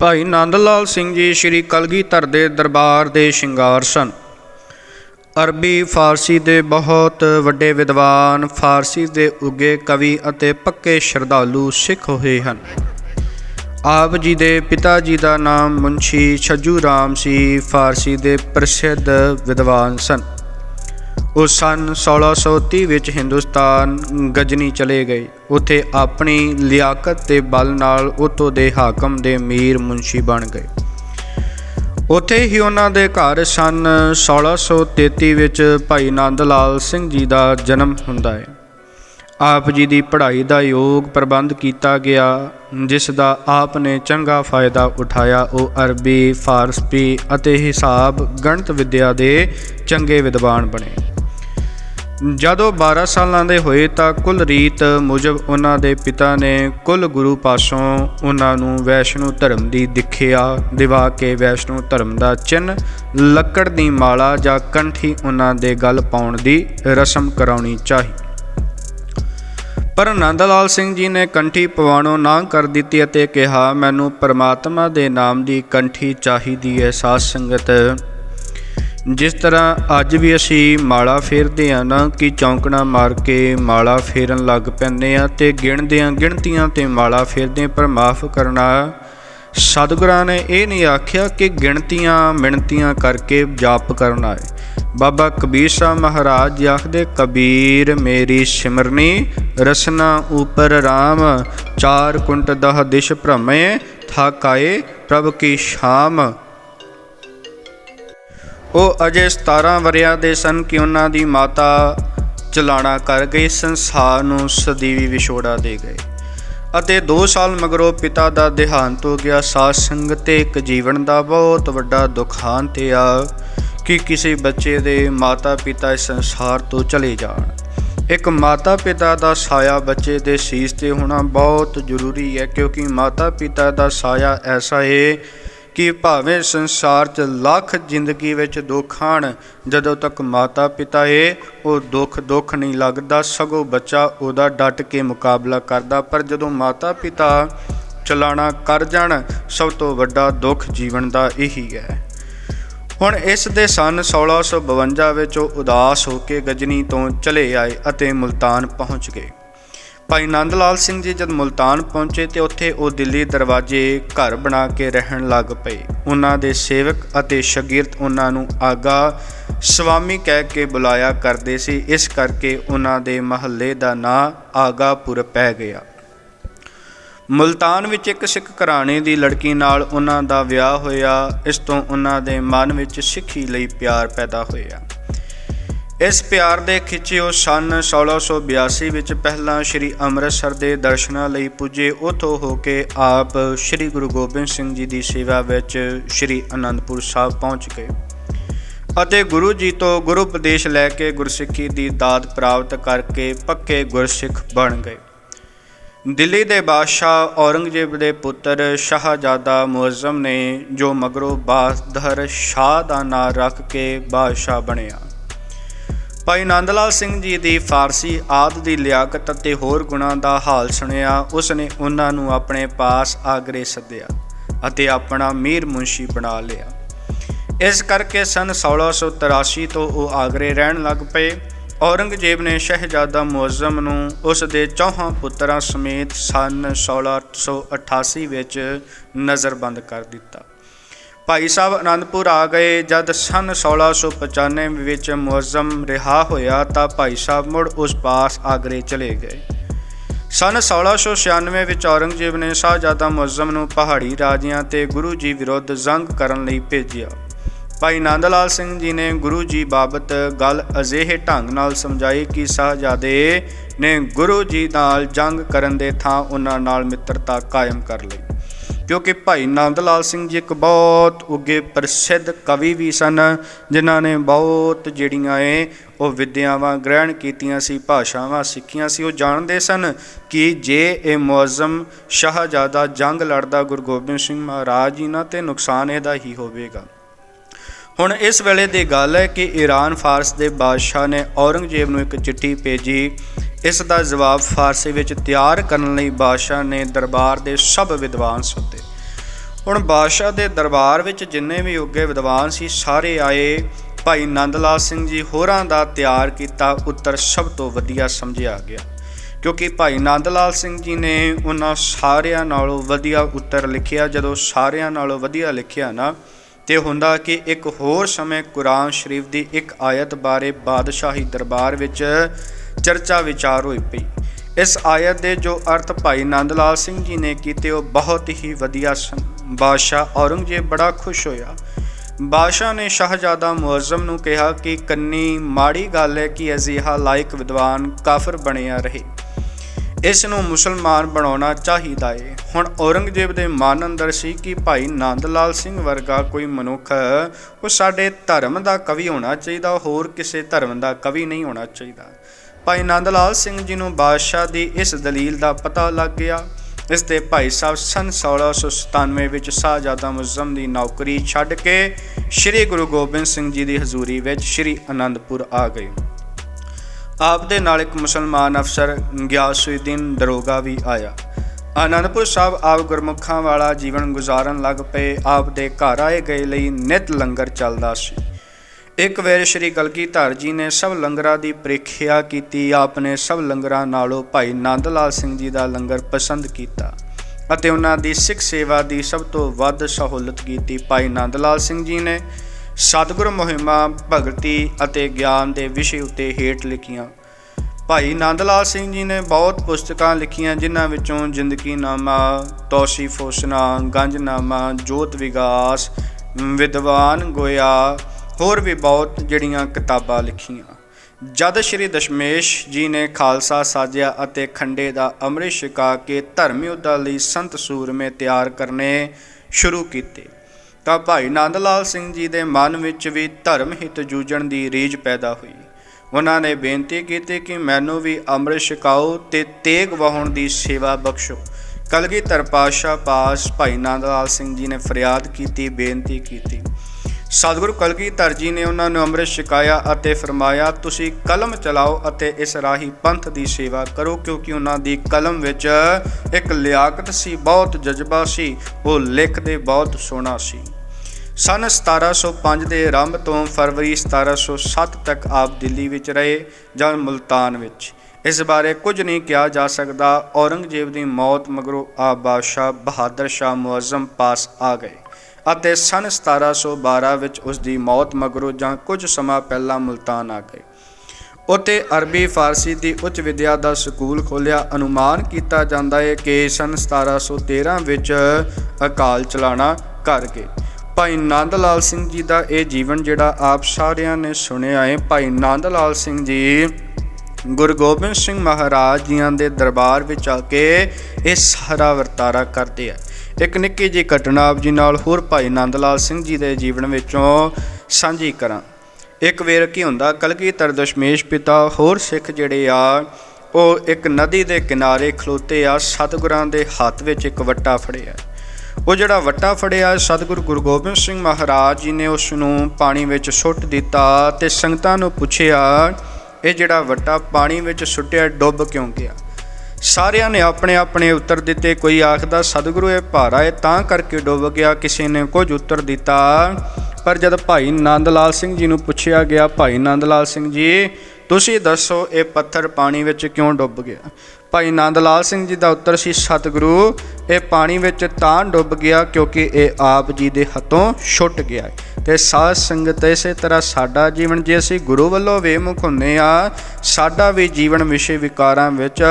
ਭਾਈ ਨੰਦ ਲਾਲ ਸਿੰਘ ਜੀ ਸ੍ਰੀ ਕਲਗੀਧਰ ਦੇ ਦਰਬਾਰ ਦੇ ਸ਼ਿੰਗਾਰ ਸਨ। ਅਰਬੀ, ਫਾਰਸੀ ਦੇ ਬਹੁਤ ਵੱਡੇ ਵਿਦਵਾਨ, ਫਾਰਸੀ ਦੇ ਉੱਗੇ ਕਵੀ ਅਤੇ ਪੱਕੇ ਸ਼ਰਧਾਲੂ ਸਿੱਖ ਹੋਏ ਹਨ। ਆਪ ਜੀ ਦੇ ਪਿਤਾ ਜੀ ਦਾ ਨਾਮ ਮੁੰਸ਼ੀ ਛੱਜੂ ਰਾਮ ਸੀ, ਫਾਰਸੀ ਦੇ ਪ੍ਰਸਿੱਧ ਵਿਦਵਾਨ ਸਨ। ਉਹ ਸਨ 1630 ਵਿੱਚ ਹਿੰਦੁਸਤਾਨ ਗਜਨੀ ਚਲੇ ਗਏ। ਉੱਥੇ ਆਪਣੀ ਲਿਆਕਤ ਦੇ ਬਲ ਨਾਲ ਉਤੋਂ ਦੇ ਹਾਕਮ ਦੇ ਮੀਰ ਮੁੰਸ਼ੀ ਬਣ ਗਏ। ਉੱਥੇ ਹੀ ਉਹਨਾਂ ਦੇ ਘਰ ਸਨ 1633 ਵਿੱਚ ਭਾਈ ਨੰਦ ਲਾਲ ਸਿੰਘ ਜੀ ਦਾ ਜਨਮ ਹੁੰਦਾ ਹੈ। ਆਪ ਜੀ ਦੀ ਪੜ੍ਹਾਈ ਦਾ ਯੋਗ ਪ੍ਰਬੰਧ ਕੀਤਾ ਗਿਆ, ਜਿਸ ਦਾ ਆਪ ਨੇ ਚੰਗਾ ਫਾਇਦਾ ਉਠਾਇਆ। ਉਹ ਅਰਬੀ, ਫਾਰਸੀ ਅਤੇ ਹਿਸਾਬ ਗਣਿਤ ਵਿਦਿਆ ਦੇ ਚੰਗੇ ਵਿਦਵਾਨ ਬਣੇ। ਜਦੋਂ 12 ਸਾਲਾਂ ਦੇ ਹੋਏ ਤਾਂ ਕੁਲ ਰੀਤ ਮੁਜਬ ਉਹਨਾਂ ਦੇ ਪਿਤਾ ਨੇ ਕੁਲ ਗੁਰੂ ਪਾਸੋਂ ਉਹਨਾਂ ਨੂੰ ਵੈਸ਼ਨੂ ਧਰਮ ਦੀ ਦਿਖਿਆ ਦਿਵਾ ਕੇ ਵੈਸ਼ਨੂ ਧਰਮ ਦਾ ਚਿੰਨ ਲੱਕੜ ਦੀ ਮਾਲਾ ਜਾਂ ਕੰਠੀ ਉਹਨਾਂ ਦੇ ਗਲ ਪਾਉਣ ਦੀ ਰਸਮ ਕਰਾਉਣੀ ਚਾਹੀ। ਪਰ ਆਨੰਦ ਲਾਲ ਸਿੰਘ ਜੀ ਨੇ ਕੰਠੀ ਪਵਾਣੋ ਨਾ ਕਰ ਦਿੱਤੀ ਅਤੇ ਕਿਹਾ, ਮੈਨੂੰ ਪਰਮਾਤਮਾ ਦੇ ਨਾਮ ਦੀ ਕੰਠੀ ਚਾਹੀਦੀ ਹੈ, ਸਾਧ ਸੰਗਤ। ਜਿਸ ਤਰ੍ਹਾਂ ਅੱਜ ਵੀ ਅਸੀਂ ਮਾਲਾ ਫੇਰਦੇ ਆ ਨਾ ਕਿ ਚੌਂਕਣਾ ਮਾਰ ਕੇ ਮਾਲਾ ਫੇਰਨ ਲੱਗ ਪੈਂਦੇ ਆ ਤੇ ਗਿਣਦੇ ਆ ਗਿਣਤੀਆਂ ਤੇ ਮਾਲਾ ਫੇਰਦੇ ਪਰ ਮਾਫ ਕਰਨਾ ਸਤਿਗੁਰਾਂ ਨੇ ਇਹ ਨਹੀਂ ਆਖਿਆ ਕਿ ਗਿਣਤੀਆਂ ਮਿਣਤੀਆਂ ਕਰਕੇ ਜਾਪ ਕਰਨਾ ਹੈ। ਬਾਬਾ ਕਬੀਰ ਸਾਹਿਬ ਮਹਾਰਾਜ ਜੀ ਆਖਦੇ, ਕਬੀਰ ਮੇਰੀ ਸਿਮਰਨੀ, ਰਸਨਾ ਉਪਰ RAM ਚਾਰ ਕੁੰਟ ਦਹ ਦਿਸ਼ ਭ੍ਰਮੇ, ਥਾਕਾਏ ਪ੍ਰਭ ਕੀ ਸ਼ਾਮ। ਉਹ ਅਜੇ 17 ਵਰਿਆਂ ਦੇ ਸਨ ਕਿ ਉਹਨਾਂ ਦੀ ਮਾਤਾ ਚਲਾਣਾ ਕਰ ਗਈ, ਸੰਸਾਰ ਨੂੰ ਸਦੀਵੀ ਵਿਛੋੜਾ ਦੇ ਗਏ। ਅਤੇ 2 ਸਾਲ ਮਗਰੋਂ ਪਿਤਾ ਦਾ ਦੇਹਾਂਤ ਹੋ ਗਿਆ। ਸਾਧ ਸੰਗਤ ਤੇ ਇੱਕ ਜੀਵਨ ਦਾ ਬਹੁਤ ਵੱਡਾ ਦੁਖਾਂਤ ਆ ਕਿ ਕਿਸੇ ਬੱਚੇ ਦੇ ਮਾਤਾ-ਪਿਤਾ ਇਸ ਸੰਸਾਰ ਤੋਂ ਚਲੇ ਜਾਣ। ਇੱਕ ਮਾਤਾ-ਪਿਤਾ ਦਾ ਸਾਇਆ ਬੱਚੇ ਦੇ ਸੀਸ ਤੇ ਹੋਣਾ ਬਹੁਤ ਜ਼ਰੂਰੀ ਹੈ, ਕਿਉਂਕਿ ਮਾਤਾ-ਪਿਤਾ ਦਾ ਸਾਇਆ ਐਸਾ ਹੈ ਕਿ ਭਾਵੇਂ ਸੰਸਾਰ 'ਚ ਲੱਖ ਜ਼ਿੰਦਗੀ ਵਿੱਚ ਦੁੱਖ ਆਣ, ਜਦੋਂ ਤੱਕ ਮਾਤਾ ਪਿਤਾ ਏ, ਉਹ ਦੁੱਖ ਦੁੱਖ ਨਹੀਂ ਲੱਗਦਾ, ਸਗੋਂ ਬੱਚਾ ਉਹਦਾ ਡਟ ਕੇ ਮੁਕਾਬਲਾ ਕਰਦਾ। ਪਰ ਜਦੋਂ ਮਾਤਾ ਪਿਤਾ ਚਲਾਣਾ ਕਰ ਜਾਣ, ਸਭ ਤੋਂ ਵੱਡਾ ਦੁੱਖ ਜੀਵਨ ਦਾ ਇਹੀ ਹੈ। ਹੁਣ ਇਸ ਦੇ ਸਨ 1652 ਵਿੱਚ ਉਹ ਉਦਾਸ ਹੋ ਕੇ ਗਜਨੀ ਤੋਂ ਚਲੇ ਆਏ ਅਤੇ ਮੁਲਤਾਨ ਪਹੁੰਚ ਗਏ। ਭਾਈ ਨੰਦ ਲਾਲ ਸਿੰਘ ਜੀ ਜਦ ਮੁਲਤਾਨ ਪਹੁੰਚੇ ਤੇ ਉੱਥੇ ਉਹ ਦਿੱਲੀ ਦਰਵਾਜ਼ੇ ਘਰ ਬਣਾ ਕੇ ਰਹਿਣ ਲੱਗ ਪਏ। ਉਹਨਾਂ ਦੇ ਸੇਵਕ ਅਤੇ ਸ਼ਾਗਿਰਦ ਉਹਨਾਂ ਨੂੰ ਆਗਾ ਸਵਾਮੀ ਕਹਿ ਕੇ ਬੁਲਾਇਆ ਕਰਦੇ ਸੀ। ਇਸ ਕਰਕੇ ਉਹਨਾਂ ਦੇ ਮਹੱਲੇ ਦਾ ਨਾਂ ਆਗਾਪੁਰ ਪੈ ਗਿਆ। ਮੁਲਤਾਨ ਵਿੱਚ ਇੱਕ ਸਿੱਖ ਘਰਾਣੇ ਦੀ ਲੜਕੀ ਨਾਲ ਉਹਨਾਂ ਦਾ ਵਿਆਹ ਹੋਇਆ। ਇਸ ਤੋਂ ਉਹਨਾਂ ਦੇ ਮਨ ਵਿੱਚ ਸਿੱਖੀ ਲਈ ਪਿਆਰ ਪੈਦਾ ਹੋਇਆ। ਇਸ ਪਿਆਰ ਦੇ ਖਿੱਚੇ ਉਹ ਸਨ 1682 ਵਿੱਚ ਪਹਿਲਾਂ ਸ੍ਰੀ ਅੰਮ੍ਰਿਤਸਰ ਦੇ ਦਰਸ਼ਨਾਂ ਲਈ ਪੁੱਜੇ, ਉਥੋਂ ਹੋ ਕੇ ਆਪ ਸ੍ਰੀ ਗੁਰੂ ਗੋਬਿੰਦ ਸਿੰਘ ਜੀ ਦੀ ਸੇਵਾ ਵਿੱਚ ਸ੍ਰੀ ਅਨੰਦਪੁਰ ਸਾਹਿਬ ਪਹੁੰਚ ਗਏ ਅਤੇ ਗੁਰੂ ਜੀ ਤੋਂ ਗੁਰੂ ਉਪਦੇਸ਼ ਲੈ ਕੇ ਗੁਰਸਿੱਖੀ ਦੀ ਦਾਤ ਪ੍ਰਾਪਤ ਕਰਕੇ ਪੱਕੇ ਗੁਰਸਿੱਖ ਬਣ ਗਏ। ਦਿੱਲੀ ਦੇ ਬਾਦਸ਼ਾਹ ਔਰੰਗਜ਼ੇਬ ਦੇ ਪੁੱਤਰ ਸ਼ਾਹਜ਼ਾਦਾ ਮੁਅਜ਼ਮ ਨੇ ਜੋ ਮਗਰੋਂ ਬਾਦਸ਼ਾਹ ਸ਼ਾਹ ਦਾ ਨਾਂ ਰੱਖ ਕੇ ਬਾਦਸ਼ਾਹ ਬਣਿਆ। ਭਾਈ ਨੰਦ ਲਾਲ ਸਿੰਘ ਜੀ ਦੀ ਫਾਰਸੀ ਆਦ ਦੀ ਲਿਆਕਤ ਅਤੇ ਹੋਰ ਗੁਣਾਂ ਦਾ ਹਾਲ ਸੁਣਿਆ ਉਸ ਨੇ ਉਹਨਾਂ ਨੂੰ ਆਪਣੇ ਪਾਸ ਆਗਰੇ ਸੱਦਿਆ ਅਤੇ ਆਪਣਾ ਮੀਰ ਮੁੰਸ਼ੀ ਬਣਾ ਲਿਆ। ਇਸ ਕਰਕੇ ਸਨ 1683 ਤੋਂ ਉਹ ਆਗਰੇ ਰਹਿਣ ਲੱਗ ਪਏ। ਔਰੰਗਜ਼ੇਬ ਨੇ ਸ਼ਹਿਜ਼ਾਦਾ ਮੁਅਜ਼ਮ ਨੂੰ ਉਸ ਦੇ ਚੌਹਾਂ ਪੁੱਤਰਾਂ ਸਮੇਤ ਸਨ 1688 ਵਿੱਚ ਨਜ਼ਰਬੰਦ ਕਰ ਦਿੱਤਾ। ਭਾਈ ਸਾਹਿਬ ਅਨੰਦਪੁਰ ਆ ਗਏ, ਜਦ ਸਨ 1695 ਵਿੱਚ ਮੁਅੱਜ਼ਮ ਰਿਹਾ ਹੋਇਆ ਤਾਂ ਭਾਈ ਸਾਹਿਬ ਮੁੜ ਉਸ ਪਾਸ ਆਗਰੇ ਚਲੇ ਗਏ। ਸਨ 1696 ਵਿੱਚ ਔਰੰਗਜ਼ੇਬ ਨੇ ਸ਼ਾਹਜ਼ਾਦਾ ਮੁਅੱਜ਼ਮ ਨੂੰ ਪਹਾੜੀ ਰਾਜਿਆਂ ਤੇ ਗੁਰੂ ਜੀ ਵਿਰੁੱਧ ਜੰਗ ਕਰਨ ਲਈ ਭੇਜਿਆ। ਭਾਈ ਨੰਦ ਲਾਲ ਸਿੰਘ ਜੀ ਨੇ ਗੁਰੂ ਜੀ ਬਾਬਤ ਗੱਲ ਅਜਿਹੇ ਢੰਗ ਨਾਲ ਸਮਝਾਈ ਕਿ ਸ਼ਾਹਜ਼ਾਦੇ ਨੇ ਗੁਰੂ ਜੀ ਨਾਲ ਜੰਗ ਕਰਨ ਦੇ ਥਾਂ ਉਹਨਾਂ ਨਾਲ ਮਿੱਤਰਤਾ ਕਾਇਮ ਕਰ ਲਈ। ਕਿਉਂਕਿ ਭਾਈ ਨੰਦ ਲਾਲ ਸਿੰਘ ਜੀ ਇੱਕ ਬਹੁਤ ਉੱਗੇ ਪ੍ਰਸਿੱਧ ਕਵੀ ਵੀ ਸਨ, ਜਿਨ੍ਹਾਂ ਨੇ ਬਹੁਤ ਜਿਹੜੀਆਂ ਏ ਉਹ ਵਿਦਿਆਵਾਂ ਗ੍ਰਹਿਣ ਕੀਤੀਆਂ ਸੀ, ਭਾਸ਼ਾਵਾਂ ਸਿੱਖੀਆਂ ਸੀ, ਉਹ ਜਾਣਦੇ ਸਨ ਕਿ ਜੇ ਇਹ ਮੁਅਜ਼ਮ ਸ਼ਾਹਜ਼ਾਦਾ ਜੰਗ ਲੜਦਾ ਗੁਰੂ ਗੋਬਿੰਦ ਸਿੰਘ ਮਹਾਰਾਜ ਜੀ ਨਾਲ, ਤੇ ਨੁਕਸਾਨ ਇਹਦਾ ਹੀ ਹੋਵੇਗਾ। ਹੁਣ ਇਸ ਵੇਲੇ ਦੀ ਗੱਲ ਹੈ ਕਿ ਈਰਾਨ ਫਾਰਸ ਦੇ ਬਾਦਸ਼ਾਹ ਨੇ ਔਰੰਗਜ਼ੇਬ ਨੂੰ ਇੱਕ ਚਿੱਠੀ ਭੇਜੀ। ਇਸ ਦਾ ਜਵਾਬ ਫਾਰਸੀ ਵਿੱਚ ਤਿਆਰ ਕਰਨ ਲਈ ਬਾਦਸ਼ਾਹ ਨੇ ਦਰਬਾਰ ਦੇ ਸਭ ਵਿਦਵਾਨ ਸੱਦੇ ਹੁਣ ਬਾਦਸ਼ਾਹ ਦੇ ਦਰਬਾਰ ਵਿੱਚ ਜਿੰਨੇ ਵੀ ਉੱਗੇ ਵਿਦਵਾਨ ਸੀ, ਸਾਰੇ ਆਏ। ਭਾਈ ਨੰਦ ਲਾਲ ਸਿੰਘ ਜੀ ਹੋਰਾਂ ਦਾ ਤਿਆਰ ਕੀਤਾ ਉੱਤਰ ਸਭ ਤੋਂ ਵਧੀਆ ਸਮਝਿਆ ਗਿਆ। ਕਿਉਂਕਿ ਭਾਈ ਨੰਦ ਲਾਲ ਸਿੰਘ ਜੀ ਨੇ ਉਹਨਾਂ ਸਾਰਿਆਂ ਨਾਲੋਂ ਵਧੀਆ ਉੱਤਰ ਲਿਖਿਆ। ਜਦੋਂ ਸਾਰਿਆਂ ਨਾਲੋਂ ਵਧੀਆ ਲਿਖਿਆ ਨਾ ਤੇ ਹੁੰਦਾ ਕਿ ਇੱਕ ਹੋਰ ਸਮੇਂ ਕੁਰਾਨ ਸ਼ਰੀਫ ਦੀ ਇੱਕ ਆਇਤ ਬਾਰੇ ਬਾਦਸ਼ਾਹੀ ਦਰਬਾਰ ਵਿੱਚ ਚਰਚਾ ਵਿਚਾਰ ਹੋਈ ਪਈ। ਇਸ ਆਇਤ ਦੇ ਜੋ ਅਰਥ ਭਾਈ ਨੰਦ ਲਾਲ ਸਿੰਘ ਜੀ ਨੇ ਕੀਤੇ, ਉਹ ਬਹੁਤ ਹੀ ਵਧੀਆ ਸਨ। ਬਾਦਸ਼ਾਹ ਔਰੰਗਜ਼ੇਬ ਬੜਾ ਖੁਸ਼ ਹੋਇਆ। ਬਾਦਸ਼ਾਹ ਨੇ ਸ਼ਾਹਜ਼ਾਦਾ ਮੁਅੱਜ਼ਮ ਨੂੰ ਕਿਹਾ ਕਿ ਕੰਨੀ, ਮਾੜੀ ਗੱਲ ਹੈ ਕਿ ਅਜਿਹਾ ਲਾਇਕ ਵਿਦਵਾਨ ਕਾਫਰ ਬਣਿਆ ਰਹੇ। ਇਸ ਨੂੰ ਮੁਸਲਮਾਨ ਬਣਾਉਣਾ ਚਾਹੀਦਾ ਏ। ਹੁਣ ਔਰੰਗਜ਼ੇਬ ਦੇ ਮਨ ਅੰਦਰ ਸੀ ਕਿ ਭਾਈ ਨੰਦ ਲਾਲ ਸਿੰਘ ਵਰਗਾ ਕੋਈ ਮਨੁੱਖ, ਉਹ ਸਾਡੇ ਧਰਮ ਦਾ ਕਵੀ ਹੋਣਾ ਚਾਹੀਦਾ, ਹੋਰ ਕਿਸੇ ਧਰਮ ਦਾ ਕਵੀ ਨਹੀਂ ਹੋਣਾ ਚਾਹੀਦਾ। ਭਾਈ ਨੰਦ ਲਾਲ ਸਿੰਘ ਜੀ ਨੂੰ ਬਾਦਸ਼ਾਹ ਦੀ ਇਸ ਦਲੀਲ ਦਾ ਪਤਾ ਲੱਗ ਗਿਆ। ਇਸ ਤੇ ਭਾਈ ਸਾਹਿਬ ਸਨ 1697 ਵਿੱਚ ਸ਼ਾਹਜ਼ਾਦਾ ਮੁਜ਼ਮ ਦੀ ਨੌਕਰੀ ਛੱਡ ਕੇ ਸ੍ਰੀ ਗੁਰੂ ਗੋਬਿੰਦ ਸਿੰਘ ਜੀ ਦੀ ਹਜ਼ੂਰੀ ਵਿੱਚ ਸ੍ਰੀ ਅਨੰਦਪੁਰ ਆ ਗਏ। ਆਪ ਦੇ ਨਾਲ ਇੱਕ ਮੁਸਲਮਾਨ ਅਫਸਰ ਗਿਆਸੁਦੀਨ ਦਰੋਗਾ ਵੀ ਆਇਆ। ਆਨੰਦਪੁਰ ਸਾਹਿਬ ਆਪ ਗੁਰਮੁਖਾਂ ਵਾਲਾ ਜੀਵਨ ਗੁਜ਼ਾਰਨ ਲੱਗ ਪਏ। ਆਪ ਦੇ ਘਰ ਆਏ ਗਏ ਲਈ ਨਿਤ ਲੰਗਰ ਚੱਲਦਾ ਸੀ। ਇੱਕ ਵੇਰ ਸ੍ਰੀ ਕਲਗੀਧਰ ਜੀ ਨੇ ਸਭ ਲੰਗਰਾਂ ਦੀ ਪ੍ਰੀਖਿਆ ਕੀਤੀ। ਆਪ ਨੇ ਸਭ ਲੰਗਰਾਂ ਨਾਲੋਂ ਭਾਈ ਨੰਦ ਲਾਲ ਸਿੰਘ ਜੀ ਦਾ ਲੰਗਰ ਪਸੰਦ ਕੀਤਾ ਅਤੇ ਉਹਨਾਂ ਦੀ ਸਿੱਖ ਸੇਵਾ ਦੀ ਸਭ ਤੋਂ ਵੱਧ ਸਹੂਲਤ ਕੀਤੀ ਭਾਈ ਨੰਦ ਲਾਲ ਸਿੰਘ ਜੀ ਨੇ। ਸਤਿਗੁਰ ਮੁਹਿੰਮਾਂ, ਭਗਤੀ ਅਤੇ ਗਿਆਨ ਦੇ ਵਿਸ਼ੇ ਉੱਤੇ ਹੇਠ ਲਿਖੀਆਂ। ਭਾਈ ਨੰਦ ਲਾਲ ਸਿੰਘ ਜੀ ਨੇ ਬਹੁਤ ਪੁਸਤਕਾਂ ਲਿਖੀਆਂ, ਜਿਨ੍ਹਾਂ ਵਿੱਚੋਂ ਜ਼ਿੰਦਗੀਨਾਮਾ ਤੌਸੀਫ ਹੁਸਨਾ ਗੰਜਨਾਮਾ, ਜੋਤ ਵਿਗਾਸ, ਵਿਦਵਾਨ ਗੋਇਆ, ਹੋਰ ਵੀ ਬਹੁਤ ਜਿਹੜੀਆਂ ਕਿਤਾਬਾਂ ਲਿਖੀਆਂ। ਜਦ ਸ਼੍ਰੀ ਦਸ਼ਮੇਸ਼ ਜੀ ਨੇ ਖਾਲਸਾ ਸਾਜਿਆ ਅਤੇ ਖੰਡੇ ਦਾ ਅੰਮ੍ਰਿਤ ਛਕਾ ਕੇ ਧਰਮ ਯੁੱਧਾਂ ਲਈ ਸੰਤ ਸੂਰਮੇ ਤਿਆਰ ਕਰਨੇ ਸ਼ੁਰੂ ਕੀਤੇ ਤਾਂ ਭਾਈ ਨੰਦ ਲਾਲ ਸਿੰਘ ਜੀ ਦੇ ਮਨ ਵਿੱਚ ਵੀ ਧਰਮ ਹਿੱਤ ਜੂਝਣ ਦੀ ਰੀਝ ਪੈਦਾ ਹੋਈ। ਉਹਨਾਂ ਨੇ ਬੇਨਤੀ ਕੀਤੀ ਕਿ ਮੈਨੂੰ ਵੀ ਅੰਮ੍ਰਿਤ ਛਕਾਓ ਤੇ ਤੇਗ ਵਹਾਉਣ ਦੀ ਸੇਵਾ ਬਖਸ਼ੋ। ਕਲਗੀਧਰ ਪਾਤਸ਼ਾਹ ਪਾਸ ਭਾਈ ਨੰਦ ਲਾਲ ਸਿੰਘ ਜੀ ਨੇ ਫਰਿਆਦ ਕੀਤੀ, ਬੇਨਤੀ ਕੀਤੀ। ਸਤਿਗੁਰੂ ਕਲਗੀਧਰ ਜੀ ਨੇ ਉਹਨਾਂ ਨੂੰ ਅੰਮ੍ਰਿਤ ਛਕਾਇਆ ਅਤੇ ਫਰਮਾਇਆ, ਤੁਸੀਂ ਕਲਮ ਚਲਾਓ ਅਤੇ ਇਸ ਰਾਹੀ ਪੰਥ ਦੀ ਸੇਵਾ ਕਰੋ, ਕਿਉਂਕਿ ਉਹਨਾਂ ਦੀ ਕਲਮ ਵਿੱਚ ਇੱਕ ਲਿਆਕਤ ਸੀ, ਬਹੁਤ ਜਜ਼ਬਾ ਸੀ, ਉਹ ਲਿਖਦੇ ਬਹੁਤ ਸੋਹਣਾ ਸੀ। ਸਨ 1705 ਦੇ ਆਰੰਭ ਤੋਂ ਫਰਵਰੀ 1707 ਤੱਕ ਆਪ ਦਿੱਲੀ ਵਿੱਚ ਰਹੇ ਜਾਂ ਮੁਲਤਾਨ ਵਿੱਚ। ਇਸ ਬਾਰੇ ਕੁਝ ਨਹੀਂ ਕਿਹਾ ਜਾ ਸਕਦਾ। ਔਰੰਗਜ਼ੇਬ ਦੀ ਮੌਤ ਮਗਰੋਂ ਆਪ ਬਾਦਸ਼ਾਹ ਬਹਾਦਰ ਸ਼ਾਹ ਮੁਅਜ਼ਮ ਪਾਸ ਆ ਗਏ ਅਤੇ ਸਨ 1712 ਵਿੱਚ ਉਸ ਦੀ ਮੌਤ ਮਗਰੋਂ ਜਾਂ ਕੁਝ ਸਮਾਂ ਪਹਿਲਾਂ ਮੁਲਤਾਨ ਆ ਗਏ। ਉੱਥੇ ਅਰਬੀ ਫਾਰਸੀ ਦੀ ਉੱਚ ਵਿਦਿਆ ਦਾ ਸਕੂਲ ਖੋਲ੍ਹਿਆ। ਅਨੁਮਾਨ ਕੀਤਾ ਜਾਂਦਾ ਹੈ ਕਿ ਸਨ 1713 ਵਿੱਚ ਅਕਾਲ ਚਲਾਣਾ ਕਰ ਗਏ। ਭਾਈ ਨੰਦ ਲਾਲ ਸਿੰਘ ਜੀ ਦਾ ਇਹ ਜੀਵਨ ਜਿਹੜਾ ਆਪ ਸਾਰਿਆਂ ਨੇ ਸੁਣਿਆ ਹੈ। ਭਾਈ ਨੰਦ ਲਾਲ ਸਿੰਘ ਜੀ ਗੁਰੂ ਗੋਬਿੰਦ ਸਿੰਘ ਮਹਾਰਾਜ ਜੀਆਂ ਦੇ ਦਰਬਾਰ ਵਿੱਚ ਆ ਕੇ ਇਹ ਸਾਰਾ ਵਰਤਾਰਾ ਕਰਦੇ ਆ। ਇੱਕ ਨਿੱਕੀ ਜਿਹੀ ਘਟਨਾ ਆਪ ਜੀ ਨਾਲ ਹੋਰ ਭਾਈ ਨੰਦ ਲਾਲ ਸਿੰਘ ਜੀ ਦੇ ਜੀਵਨ ਵਿੱਚੋਂ ਸਾਂਝੀ ਕਰਾਂ। ਇੱਕ ਵੇਰ ਕੀ ਹੁੰਦਾ, ਕਲਗੀਧਰ ਦਸ਼ਮੇਸ਼ ਪਿਤਾ ਹੋਰ ਸਿੱਖ ਜਿਹੜੇ ਆ, ਉਹ ਇੱਕ ਨਦੀ ਦੇ ਕਿਨਾਰੇ ਖਲੋਤੇ ਆ, ਸਤਿਗੁਰਾਂ ਦੇ ਹੱਥ ਵਿੱਚ ਇੱਕ ਵੱਟਾ ਫੜਿਆ। ਉਹ ਜਿਹੜਾ ਵੱਟਾ ਫੜਿਆ ਸਤਿਗੁਰੂ ਗੁਰੂ ਗੋਬਿੰਦ ਸਿੰਘ ਮਹਾਰਾਜ ਜੀ ਨੇ ਉਸ ਨੂੰ ਪਾਣੀ ਵਿੱਚ ਸੁੱਟ ਦਿੱਤਾ ਤੇ ਸੰਗਤਾਂ ਨੂੰ ਪੁੱਛਿਆ, ਇਹ ਜਿਹੜਾ ਵੱਟਾ ਪਾਣੀ ਵਿੱਚ ਸੁੱਟਿਆ, ਡੁੱਬ ਕਿਉਂ ਗਿਆ? ਸਾਰਿਆਂ ਨੇ ਆਪਣੇ ਆਪਣੇ ਉੱਤਰ ਦਿੱਤੇ। ਕੋਈ ਆਖਦਾ, ਸਤਿਗੁਰੂ, ਇਹ ਭਾਰਾ ਹੈ, ਤਾਂ ਕਰਕੇ ਡੁੱਬ ਗਿਆ। ਕਿਸੇ ਨੇ ਕੁਝ ਉੱਤਰ ਦਿੱਤਾ। ਪਰ ਜਦ ਭਾਈ ਨੰਦ ਲਾਲ ਸਿੰਘ ਜੀ ਨੂੰ ਪੁੱਛਿਆ ਗਿਆ, ਭਾਈ ਨੰਦ ਲਾਲ ਸਿੰਘ ਜੀ, ਤੁਸੀਂ ਦੱਸੋ, ਇਹ ਪੱਥਰ ਪਾਣੀ ਵਿੱਚ ਕਿਉਂ ਡੁੱਬ ਗਿਆ? ਭਾਈ ਨੰਦ ਲਾਲ ਸਿੰਘ ਜੀ ਦਾ ਉੱਤਰ ਸੀ, ਸਤਿਗੁਰੂ, ਇਹ ਪਾਣੀ ਵਿੱਚ ਤਾਂ ਡੁੱਬ ਗਿਆ ਕਿਉਂਕਿ ਇਹ ਆਪ ਜੀ ਦੇ ਹੱਥੋਂ ਛੁੱਟ ਗਿਆ ਹੈ। ਤੇ ਸਾਧ ਸੰਗਤ ਇਸੇ ਤਰ੍ਹਾਂ ਸਾਡਾ ਜੀਵਨ ਜੇ ਅਸੀਂ ਗੁਰੂ ਵੱਲੋਂ ਵੇਮੁਖ ਹੁੰਨੇ ਆ ਸਾਡਾ ਵੀ ਜੀਵਨ ਵਿਸ਼ੇ ਵਿਕਾਰਾਂ ਵਿੱਚ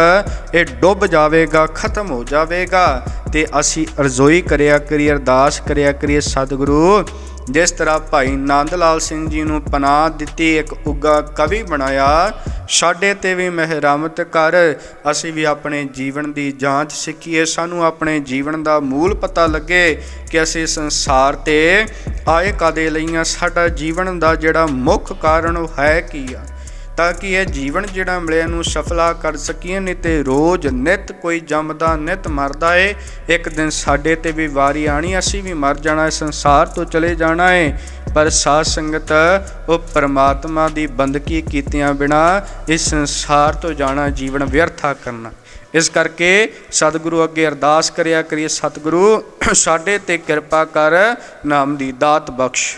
ਇਹ ਡੁੱਬ ਜਾਵੇਗਾ, ਖਤਮ ਹੋ ਜਾਵੇਗਾ ਤੇ ਅਸੀਂ ਅਰਜ਼ੋਈ ਕਰਿਆ ਕਰੀ ਅਰਦਾਸ ਕਰਿਆ ਕਰੀਏ, ਸਤਿਗੁਰੂ ਜਿਸ ਤਰ੍ਹਾਂ ਭਾਈ ਨੰਦ ਲਾਲ ਸਿੰਘ ਜੀ ਨੂੰ ਪਨਾਹ ਦਿੱਤੀ, ਇੱਕ ਉੱਗਾ ਕਵੀ ਬਣਾਇਆ, ਸਾਡੇ ਤੇ ਵੀ ਮਿਹਰਮਤ ਕਰ, ਅਸੀਂ ਵੀ ਆਪਣੇ ਜੀਵਨ ਦੀ ਜਾਂਚ ਸਿੱਖੀਏ। ਸਾਨੂੰ ਆਪਣੇ ਜੀਵਨ ਦਾ ਮੂਲ ਪਤਾ ਲੱਗੇ ਕਿ ਅਸੀਂ ਸੰਸਾਰ ਤੇ ਆਏ ਕਦੇ ਲਈਆਂ? ਸਾਡਾ ਜੀਵਨ ਦਾ ਜਿਹੜਾ ਮੁੱਖ ਕਾਰਨ ਉਹ ਹੈ ਕੀ ਆ? ਤਾਂ ਕਿ ਇਹ ਜੀਵਨ ਜਿਹੜਾ ਮਿਲਿਆ ਨੂੰ ਸਫਲਾ ਕਰ ਸਕੀਏ, ਨਹੀਂ ਤੇ ਰੋਜ਼ ਨਿਤ ਕੋਈ ਜੰਮਦਾ ਨਿਤ ਮਰਦਾ ਏ। ਇੱਕ ਦਿਨ ਸਾਡੇ ਤੇ ਵੀ ਵਾਰੀ ਆਣੀ ਅਸੀਂ ਵੀ ਮਰ ਜਾਣਾ ਸੰਸਾਰ ਤੋਂ ਚਲੇ ਜਾਣਾ ਏ। ਪਰ ਸਾਧ ਸੰਗਤ, ਉਹ ਪਰਮਾਤਮਾ ਦੀ ਬੰਦਗੀ ਕੀਤਿਆਂ ਬਿਨਾ ਇਸ ਸੰਸਾਰ ਤੋਂ ਜਾਣਾ, ਜੀਵਨ ਵਿਅਰਥਾ ਕਰਨਾ। ਇਸ ਕਰਕੇ ਸਤਿਗੁਰੂ ਅੱਗੇ ਅਰਦਾਸ ਕਰਿਆ ਕਰੀਏ, ਸਤਿਗੁਰੂ, ਸਾਡੇ ਤੇ ਕਿਰਪਾ ਕਰ ਨਾਮ ਦੀ ਦਾਤ ਬਖਸ਼।